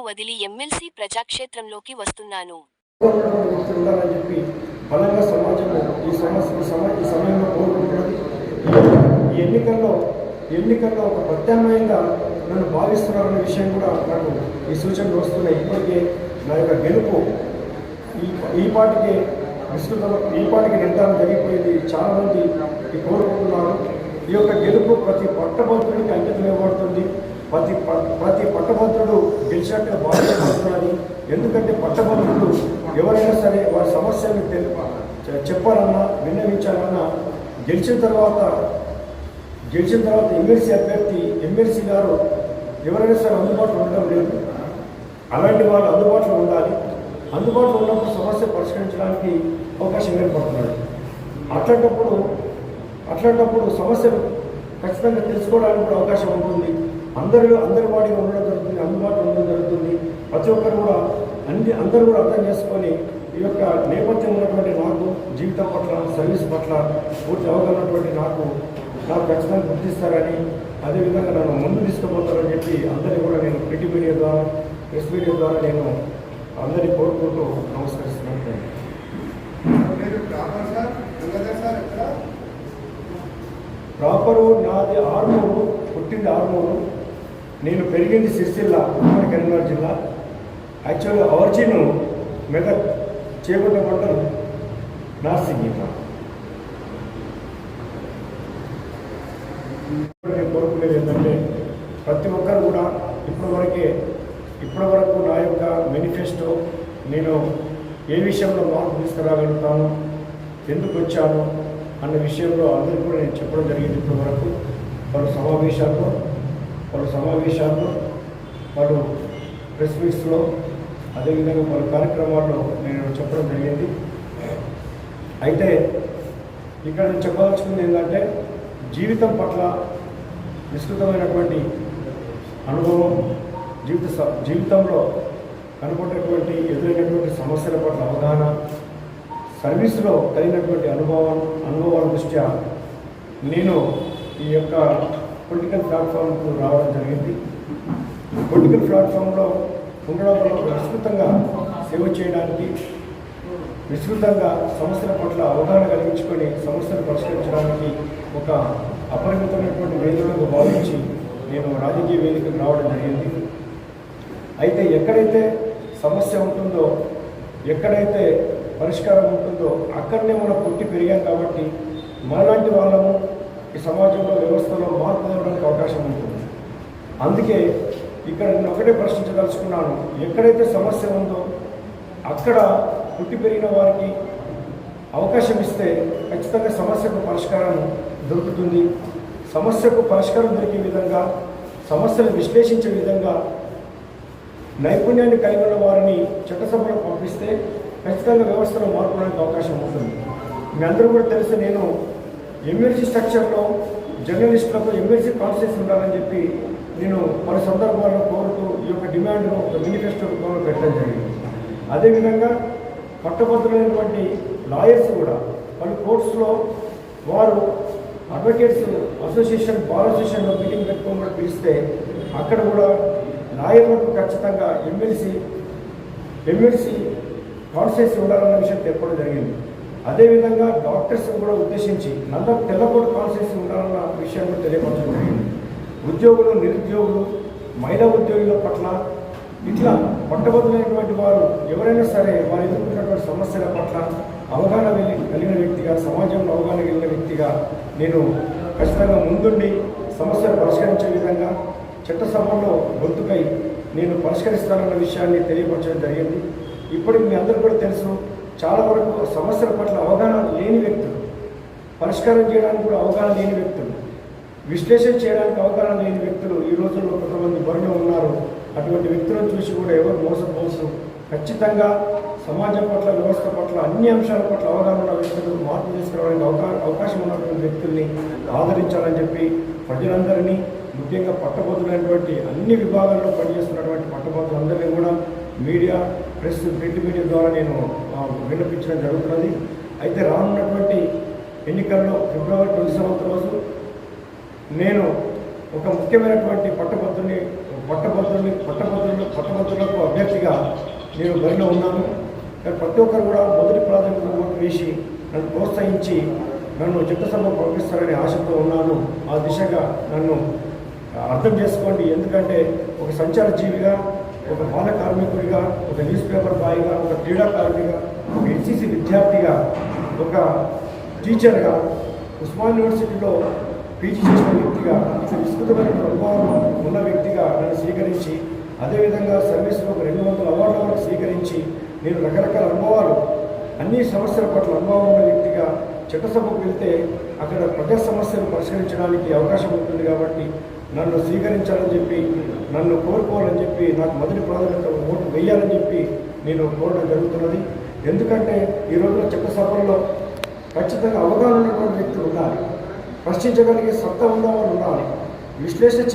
ప్రజాక్షేత్రంలోకి వస్తున్నాను ఎమ్మెల్సీ ప్రజాక్షేత్రంలోకి వస్తున్నాను. చెప్పి సమాజంలో ఈ సమస్య ఈ సమయంలో ఈ- ఎన్నికల్లో ఈ ఎన్నికల్లో ఒక ప్రత్యామ్నాయంగా నన్ను భావిస్తున్నారనే విషయం కూడా నాకు ఈ సూచనలు వస్తున్నాయి. ఇప్పటికే నా యొక్క గెలుపు ఈ ఈ పాటికి విస్తృత ఈ పాటికి నిర్ధారణ జరిగిపోయింది. చాలామంది కోరుకుంటున్నారు. ఈ యొక్క గెలుపు ప్రతి పట్టభద్రుడికి అంకితం ఇవ్వబడుతుంది. ప్రతి ప- ప్రతి పట్టభద్రుడు గెలిచినట్టుగా భావించాలని ఎందుకంటే పట్టభద్రుడు ఎవరైనా సరే వారి సమస్యలు చెప్పాలన్నా విన్నవించాలన్నా గెలిచిన తర్వాత గెలిచిన తర్వాత ఎమ్మెల్సీ అభ్యర్థి ఎమ్మెల్సీ గారు ఎవరైనా సరే అందుబాటులో ఉండడం లేదు. అలాంటి వాళ్ళు అందుబాటులో ఉండాలి. అందుబాటులో ఉన్నప్పుడు సమస్య పరిష్కరించడానికి అవకాశం ఏర్పడుతున్నాడు అట్లాంటప్పుడు అట్లాంటప్పుడు సమస్యలు ఖచ్చితంగా తెలుసుకోవడానికి కూడా అవకాశం ఉంటుంది. అందరూ అందరి వాడిగా ఉండడం జరుగుతుంది అందుబాటులో ఉండడం జరుగుతుంది. ప్రతి ఒక్కరు కూడా అన్ని అందరూ కూడా అర్థం చేసుకొని ఈ యొక్క నేపథ్యం ఉన్నటువంటి నాకు జీవితం పట్ల సర్వీస్ పట్ల పూర్తి అవగాహన ఉన్నటువంటి నాకు నాకు ఖచ్చితంగా గుర్తిస్తారని అదేవిధంగా నన్ను ముందు తీసుకుపోతారని చెప్పి అందరినీ కూడా నేను ప్రింట్ మీడియా ద్వారా ప్రెస్ మీడియా ద్వారా నేను అందరినీ కోరుకుంటూ నమస్కరిస్తున్నాను. ప్రాపరు నాది ఆర్మూరు పుట్టింది ఆర్మూరు. నేను పెరిగింది సిరిసిల్ల ఉమ్మడి కరీంనగర్ జిల్లా. యాక్చువల్గా ఆరిజిన్ మెదక్ చేపట్ట మండలం నార్సింగ్ నేను కోరుకునేది ఏంటంటే ప్రతి ఒక్కరు కూడా ఇప్పటి వరకే ఇప్పటి వరకు నా యొక్క మేనిఫెస్టో నేను ఏ విషయంలో మార్పు తీసుకురాగలుగుతాను ఎందుకు వచ్చాను అన్న విషయంలో అందరికీ కూడా నేను చెప్పడం జరిగింది ఇప్పటి వరకు పలు సమావేశాల్లో పలు సమావేశాల్లో పలు ప్రెస్ మీట్స్లో అదేవిధంగా పలు కార్యక్రమాల్లో నేను చెప్పడం జరిగింది. అయితే ఇక్కడ నేను చెప్పదలుచుకుంది ఏంటంటే జీవితం పట్ల విస్తృతమైనటువంటి అనుభవం జీవిత స- జీవితంలో కనుగొన్నటువంటి ఎదురైనటువంటి సమస్యల పట్ల అవగాహన సర్వీసులో కలిగినటువంటి అనుభవం అనుభవాల దృష్ట్యా నేను ఈ యొక్క పొలిటికల్ ప్లాట్ఫామ్కు రావడం జరిగింది. పొలిటికల్ ప్లాట్ఫామ్లో ఉండడం వల్ల విస్తృతంగా సేవ చేయడానికి విస్తృతంగా సమస్యల పట్ల అవగాహన కలిగించుకొని సమస్యలు పరిష్కరించడానికి ఒక అపరిమితమైనటువంటి వేదికగా భావించి నేను రాజకీయ వేదికకు రావడం జరిగింది. అయితే ఎక్కడైతే సమస్య ఉంటుందో ఎక్కడైతే పరిష్కారం ఉంటుందో అక్కడనే మనం పుట్టి పెరిగాం కాబట్టి మనలాంటి వాళ్ళము ఈ సమాజంలో వ్యవస్థలో మార్పు తేవడానికి అవకాశం ఉంటుంది. అందుకే ఇక్కడ నేను ఒకటే ప్రశ్నించదలుచుకున్నాను. ఎక్కడైతే సమస్య ఉందో అక్కడ పుట్టి పెరిగిన వారికి అవకాశం ఇస్తే ఖచ్చితంగా సమస్యకు పరిష్కారం దొరుకుతుంది. సమస్యకు పరిష్కారం దొరికే విధంగా సమస్యను విశ్లేషించే విధంగా నైపుణ్యాన్ని కలిగి ఉన్న వారిని చట్టసభలో పంపిస్తే ఖచ్చితంగా వ్యవస్థలో మార్పు అవకాశం ఉంటుంది. మీ అందరూ కూడా తెలిసి నేను ఎమ్మెల్సీ స్ట్రక్చర్లో జర్నలిస్టులకు ఎమ్మెల్సీ కాన్స్టిట్యూషన్ ఉండాలని చెప్పి నేను పలు సందర్భాల్లో కోరుతూ ఈ యొక్క డిమాండ్ను ఒక మేనిఫెస్టో రూపంలో పెట్టడం జరిగింది. అదేవిధంగా పట్టభద్రులైనటువంటి లాయర్స్ కూడా పలు కోర్ట్స్లో వారు అడ్వకేట్స్ అసోసియేషన్ బార్ అసోసియేషన్లో మీటింగ్ పెట్టుకోమని పిలిస్తే అక్కడ కూడా లాయర్లకు ఖచ్చితంగా ఎమ్మెల్సీ ఎమ్మెల్సీ కాన్స్టిట్యూన్సీ ఉండాలన్న విషయం తెప్పడం జరిగింది. అదేవిధంగా డాక్టర్స్ కూడా ఉద్దేశించి నల్ల తెల్లకోట కాన్స్టిట్యూన్సీ ఉండాలన్న విషయం కూడా తెలియపరచడం జరిగింది. ఉద్యోగులు నిరుద్యోగులు మహిళా ఉద్యోగుల పట్ల ఇట్లా పట్టబద్దులైనటువంటి వారు ఎవరైనా సరే వారు ఎదుర్కొన్నటువంటి సమస్యల పట్ల అవగాహన కలిగిన వ్యక్తిగా సమాజంలో అవగాహన కలిగిన వ్యక్తిగా నేను ఖచ్చితంగా ముందుండి సమస్యలు పరిష్కరించే విధంగా చట్టసభలో గొంతుకై నేను పరిష్కరిస్తానన్న విషయాన్ని తెలియపరచడం జరిగింది. ఇప్పటికి మీ అందరూ కూడా తెలుసు చాలా వరకు సమస్యల పట్ల అవగాహన లేని వ్యక్తులు. పరిష్కారం చేయడానికి కూడా అవగాహన లేని వ్యక్తులు. విశ్లేషణ చేయడానికి అవగాహన లేని వ్యక్తులు ఈ రోజుల్లో కొంతమంది బరిలో ఉన్నారు. అటువంటి వ్యక్తులను చూసి కూడా ఎవరు మోసపోవచ్చు ఖచ్చితంగా సమాజం పట్ల వ్యవస్థ పట్ల అన్ని అంశాల పట్ల అవగాహన ఉన్న వ్యక్తులు మార్పు తీసుకురావడానికి అవకా అవకాశం ఉన్నటువంటి వ్యక్తుల్ని ఆదరించాలని చెప్పి ప్రజలందరినీ ముఖ్యంగా పట్టబోతులైనటువంటి అన్ని విభాగాల్లో పనిచేస్తున్నటువంటి పట్టబోతులందరినీ కూడా మీడియా ప్రెస్ ప్రింట్ మీడియా ద్వారా నేను విన్నపించడం జరుగుతున్నది. అయితే రానున్నటువంటి ఎన్నికల్లో ఫిబ్రవరి ట్వంటీ సెవెంత్ రోజు నేను ఒక ముఖ్యమైనటువంటి పట్టభద్రుని పట్టభద్రుని పట్టభద్రులు పట్టభద్రులకు అభ్యర్థిగా నేను బరిలో ఉన్నాను. ప్రతి ఒక్కరు కూడా మొదటి ప్రాధాన్యత ఓటు వేసి నన్ను ప్రోత్సహించి నన్ను చట్టసభ పంపిస్తారనే ఆశతో ఉన్నాను. ఆ దిశగా నన్ను అర్థం చేసుకోండి. ఎందుకంటే ఒక సంచార జీవిగా ఒక బాల కార్మికుడిగా ఒక న్యూస్ పేపర్ బాయ్గా ఒక క్రీడాకారుడిగా ఒక ఎన్సీసీ విద్యార్థిగా ఒక టీచర్గా ఉస్మాన్ యూనివర్సిటీలో పీజీ చేసిన వ్యక్తిగా ఇతర విస్తృతమైన అనుభవం ఉన్న వ్యక్తిగా నన్ను స్వీకరించి అదేవిధంగా సర్వీస్లో ఒక రెండు వందల అవార్డుల వరకు స్వీకరించి నేను రకరకాల అనుభవాలు అన్ని సమస్యల పట్ల అనుభవం ఉన్న వ్యక్తిగా చట్టసభకు వెళ్తే అక్కడ ప్రజా సమస్యలు పరిష్కరించడానికి అవకాశం ఉంటుంది కాబట్టి నన్ను స్వీకరించాలని చెప్పి నన్ను కోరుకోవాలని చెప్పి నాకు మొదటి ప్రాధాన్యత ఓటు వేయాలని చెప్పి నేను కోరడం జరుగుతున్నది. ఎందుకంటే ఈ రోజున చట్టసభల్లో ఖచ్చితంగా అవగాహన ఉన్నటువంటి వ్యక్తులు ఉండాలి. ప్రశ్నించగలిగే సత్తా ఉన్నవారు ఉండాలి. విశ్లేషణ చే